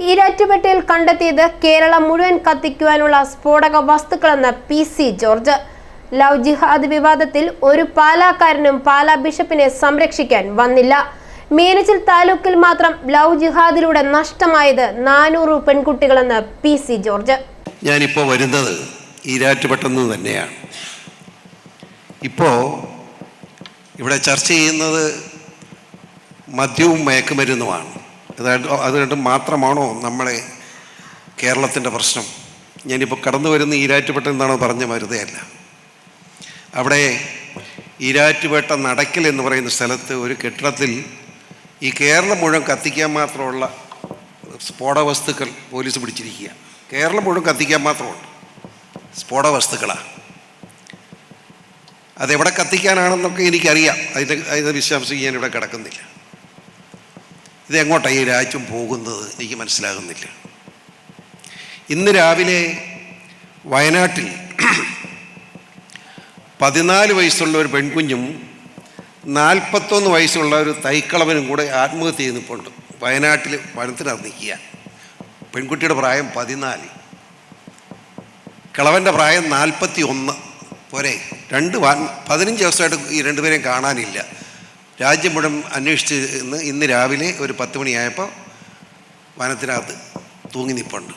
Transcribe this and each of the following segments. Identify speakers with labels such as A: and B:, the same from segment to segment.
A: ഈരാറ്റുപേട്ടയിൽ കണ്ടെത്തിയത് കേരളം മുഴുവൻ കത്തിക്കുവാനുള്ള സ്ഫോടക വസ്തുക്കളെന്ന് P C George. Love jihad വിവാദത്തിൽ ഒരു പാലാക്കാരനും പാലാ ബിഷപ്പിനെ സംരക്ഷിക്കാൻ വന്നില്ല. മീനച്ചിൽ താലൂക്കിൽ മാത്രം ലവ് ജിഹാദിലൂടെ നഷ്ടമായത് നാനൂറ് പെൺകുട്ടികളെന്ന് പി സി ജോർജ്.
B: ഞാനിപ്പോൾ വരുന്നത് ഈരാറ്റുപെട്ടെന്ന് തന്നെയാണ്. ഇപ്പോൾ ഇവിടെ ചർച്ച ചെയ്യുന്നത് മദ്യവും മയക്കുമരുന്നുമാണ്. അതായത് അത് രണ്ടും മാത്രമാണോ നമ്മളെ കേരളത്തിന്റെ പ്രശ്നം? ഞാനിപ്പോൾ കടന്നു വരുന്ന ഈരാറ്റുപേട്ട എന്താണോ പറഞ്ഞ മരുതയല്ല അവിടെ ഈരാറ്റുപേട്ട നടക്കൽ എന്ന് പറയുന്ന സ്ഥലത്ത് ഒരു കെട്ടിടത്തിൽ ഈ കേരളം മുഴുവൻ കത്തിക്കാൻ മാത്രമുള്ള സ്ഫോടക വസ്തുക്കൾ പോലീസ് പിടിച്ചിരിക്കുക. കേരളം മുഴുവൻ കത്തിക്കാൻ മാത്രമുണ്ട്. സ്ഫോടക വസ്തുക്കളാണ് അതെവിടെ കത്തിക്കാനാണെന്നൊക്കെ എനിക്കറിയാം. അതിന്റെ അതിന്റെ വിശദാംശം ഞാൻ ഇവിടെ കിടക്കുന്നില്ല. ഇത് എങ്ങോട്ടാണ് ഈ രാജ്യം പോകുന്നത്? എനിക്ക് മനസ്സിലാകുന്നില്ല. ഇന്ന് രാവിലെ വയനാട്ടിൽ പതിനാല് വയസ്സുള്ള ഒരു പെൺകുഞ്ഞും നാൽപ്പത്തൊന്ന് വയസ്സുള്ള ഒരു തൈക്കളവനും കൂടെ ആത്മഹത്യ ചെയ്യുന്നിപ്പോണ്ട് വയനാട്ടിൽ വനത്തിനകത്ത് നിൽക്കുക. പെൺകുട്ടിയുടെ പ്രായം പതിനാല്. കിളവന്റെ പ്രായം നാൽപ്പത്തി ഒന്ന് പോരെ? രണ്ട് പതിനഞ്ച് ദിവസമായിട്ട് ഈ രണ്ടുപേരെയും കാണാനില്ല. രാജ്യം മുഴുവൻ അന്വേഷിച്ച് ഇന്ന് ഇന്ന് രാവിലെ ഒരു പത്ത് മണിയായപ്പോൾ വനത്തിനകത്ത് തൂങ്ങി നിൽപ്പുണ്ട്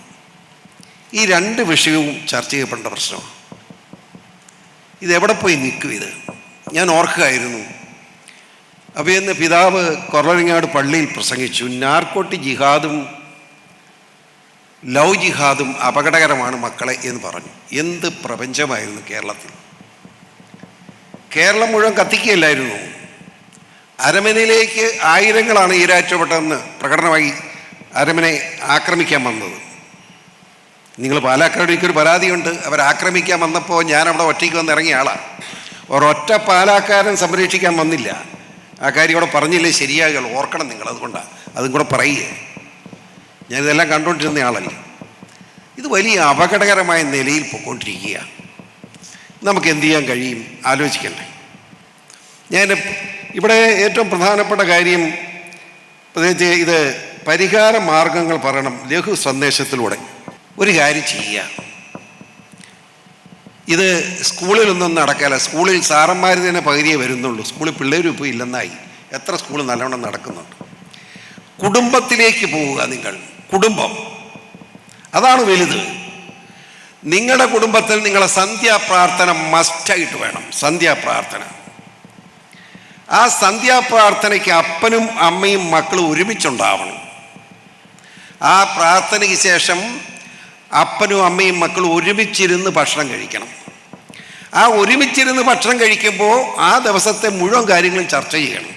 B: ഈ രണ്ട് വിഷയവും ചർച്ച ചെയ്യപ്പെടേണ്ട പ്രശ്നമാണ്. ഇതെവിടെ പോയി നിൽക്കും ഇത്? ഞാൻ ഓർക്കുകയായിരുന്നു. അപ്പോൾ ഇന്ന് പിതാവ് കൊറലങ്ങാട് പള്ളിയിൽ പ്രസംഗിച്ചു നാർക്കോട്ടി ജിഹാദും ലവ് ജിഹാദും അപകടകരമാണ് മക്കളെ എന്ന് പറഞ്ഞു. എന്ത് പ്രപഞ്ചമായിരുന്നു കേരളത്തിൽ. കേരളം മുഴുവൻ കത്തിക്കുകയല്ലായിരുന്നു. അരമനയിലേക്ക് ആയിരങ്ങളാണ് ഈരാഴ്ചപ്പെട്ടതെന്ന് പ്രകടനമായി അരമനെ ആക്രമിക്കാൻ വന്നത്. നിങ്ങൾ പാലാക്കാട് ഒരു പരാതിയുണ്ട്. അവർ ആക്രമിക്കാൻ വന്നപ്പോൾ ഞാൻ അവിടെ ഒറ്റയ്ക്ക് വന്ന് ഇറങ്ങിയ ആളാണ് ഒരൊറ്റ പാലാക്കാരൻ സംരക്ഷിക്കാൻ വന്നില്ല. ആ കാര്യം ഇവിടെ പറഞ്ഞില്ലേ ശരിയാകുള്ളൂ ഓർക്കണം നിങ്ങൾ അതുകൊണ്ടാണ് അതും കൂടെ പറയുകയെ ഞാനിതെല്ലാം കണ്ടുകൊണ്ടിരുന്ന ആളല്ലേ. ഇത് വലിയ അപകടകരമായ നിലയിൽ പോയിക്കൊണ്ടിരിക്കുകയാണ്. നമുക്ക് എന്ത് ചെയ്യാൻ കഴിയും? ആലോചിക്കണ്ടേ. ഞാൻ ഇവിടെ ഏറ്റവും പ്രധാനപ്പെട്ട കാര്യം പ്രത്യേകിച്ച് ഇത് പരിഹാര മാർഗങ്ങൾ പറയണം ലഘു സന്ദേശത്തിലൂടെ. ഒരു കാര്യം ചെയ്യുക. ഇത് സ്കൂളിലൊന്നും നടക്കില്ല. സ്കൂളിൽ സാറന്മാർ തന്നെ പകുതിയേ വരുന്നുള്ളൂ. സ്കൂളിൽ പിള്ളേരും ഇപ്പോൾ ഇല്ലെന്നായി. എത്ര സ്കൂൾ നല്ലവണ്ണം നടക്കുന്നുണ്ട്. കുടുംബത്തിലേക്ക് പോവുക നിങ്ങൾ. കുടുംബം. അതാണ് വലുത്. നിങ്ങളുടെ കുടുംബത്തിൽ നിങ്ങളെ സന്ധ്യാപ്രാർത്ഥന മസ്റ്റായിട്ട് വേണം. സന്ധ്യാപ്രാർത്ഥന. ആ സന്ധ്യാപ്രാർത്ഥനയ്ക്ക് അപ്പനും അമ്മയും മക്കളും ഒരുമിച്ചുണ്ടാവണം. ആ പ്രാർത്ഥനയ്ക്ക് ശേഷം അപ്പനും അമ്മയും മക്കളും ഒരുമിച്ചിരുന്ന് ഭക്ഷണം കഴിക്കണം. ആ ഒരുമിച്ചിരുന്ന് ഭക്ഷണം കഴിക്കുമ്പോൾ ആ ദിവസത്തെ മുഴുവൻ കാര്യങ്ങളും ചർച്ച ചെയ്യണം.